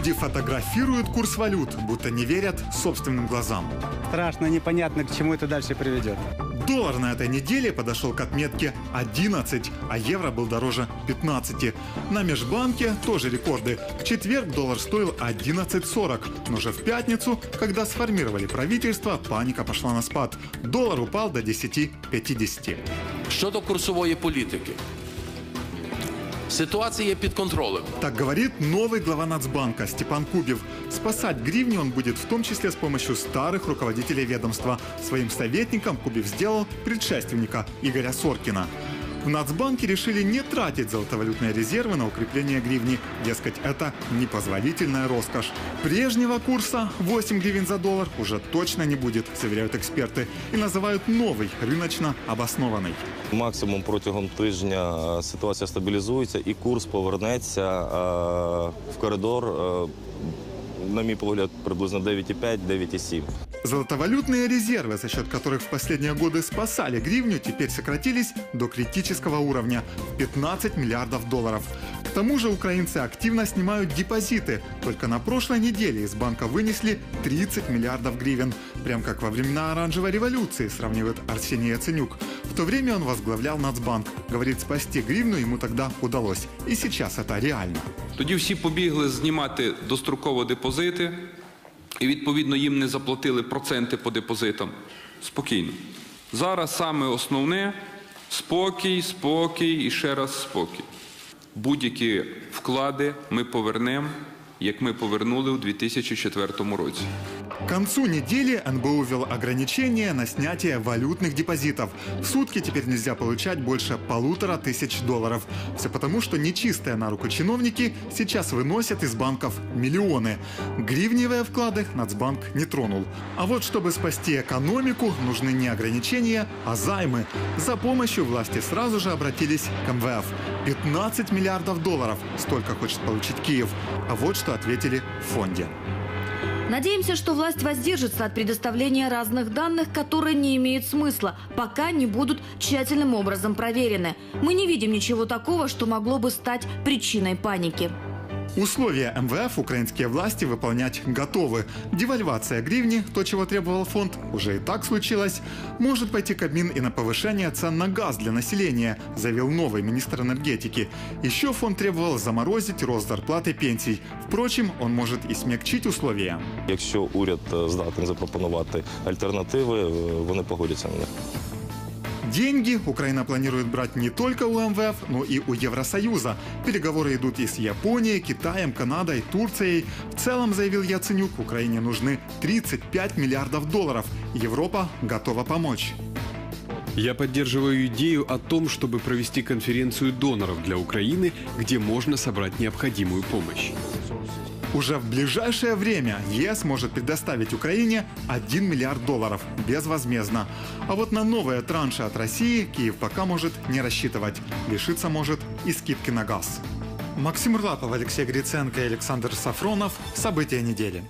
Люди фотографируют курс валют, будто не верят собственным глазам. Страшно, непонятно, к чему это дальше приведет. Доллар на этой неделе подошел к отметке 11, а евро был дороже 15. На межбанке тоже рекорды. В четверг доллар стоил 11.40, но уже в пятницу, когда сформировали правительство, паника пошла на спад. Доллар упал до 10.50. Щодо курсової політики, ситуація Є під контролем. Так говорит новый глава Нацбанка Степан Кубев. Спасать гривни он будет в том числе с помощью старых руководителей ведомства. Своим советником Кубев сделал предшественника Игоря Соркина. В Нацбанке решили не тратить золотовалютные резервы на укрепление гривни. Дескать, это непозволительная роскошь. Прежнего курса 8 гривен за доллар уже точно не будет, заверяют эксперты. И называют новый, рыночно обоснованный. Максимум протягом тижня е, ситуація стабілізується і курс повернеться е, в коридор, е, на мій погляд, приблизно 9,5-9,7. Золотовалютные резервы, за счет которых в последние годы спасали гривню, теперь сократились до критического уровня в 15 миллиардов долларов. К тому же украинцы активно снимают депозиты. Только на прошлой неделе из банка вынесли 30 миллиардов гривен. Прям как во времена оранжевой революции, сравнивает Арсений Яценюк. В то время он возглавлял Нацбанк. Говорит, спасти гривну ему тогда удалось. И сейчас это реально. Тоді всі побігли знімати достроково депозити, І відповідно їм не заплатили проценти по депозитам. Спокійно. Зараз саме основне спокій, спокій і ще раз спокій. Будь-які вклади ми повернемо, як ми повернули у 2004 році. К концу недели НБУ ввел ограничения на снятие валютных депозитов. В сутки теперь нельзя получать больше полутора тысяч долларов. Все потому, что нечистые на руку чиновники сейчас выносят из банков миллионы. Гривневые вклады Нацбанк не тронул. А вот чтобы спасти экономику, нужны не ограничения, а займы. За помощью власти сразу же обратились к МВФ. 15 миллиардов долларов. Столько хочет получить Киев. А вот что ответили в фонде. Надеемся, что власть воздержится от предоставления разных данных, которые не имеют смысла, пока не будут тщательным образом проверены. Мы не видим ничего такого, что могло бы стать причиной паники. Условия МВФ украинские власти выполнять готовы. Девальвация гривни, то, чего требовал фонд, уже и так случилось. Может пойти Кабмин и на повышение цен на газ для населения, заявил новый министр энергетики. Еще фонд требовал заморозить рост зарплат и пенсий. Впрочем, он может и смягчить условия. Якщо уряд здатен запропонувати альтернативи, е, вони погодяться на них. Деньги Украина планирует брать не только у МВФ, но и у Евросоюза. Переговоры идут и с Японией, Китаем, Канадой, Турцией. В целом, заявил Яценюк, Украине нужны 35 миллиардов долларов. Европа готова помочь. Я поддерживаю идею о том, чтобы провести конференцию доноров для Украины, где можно собрать необходимую помощь. Уже в ближайшее время ЕС может предоставить Украине 1 миллиард долларов безвозмездно. А вот на новые транши от России Киев пока может не рассчитывать. Лишиться может и скидки на газ. Максим Рлапов, Алексей Гриценко и Александр Сафронов. События недели.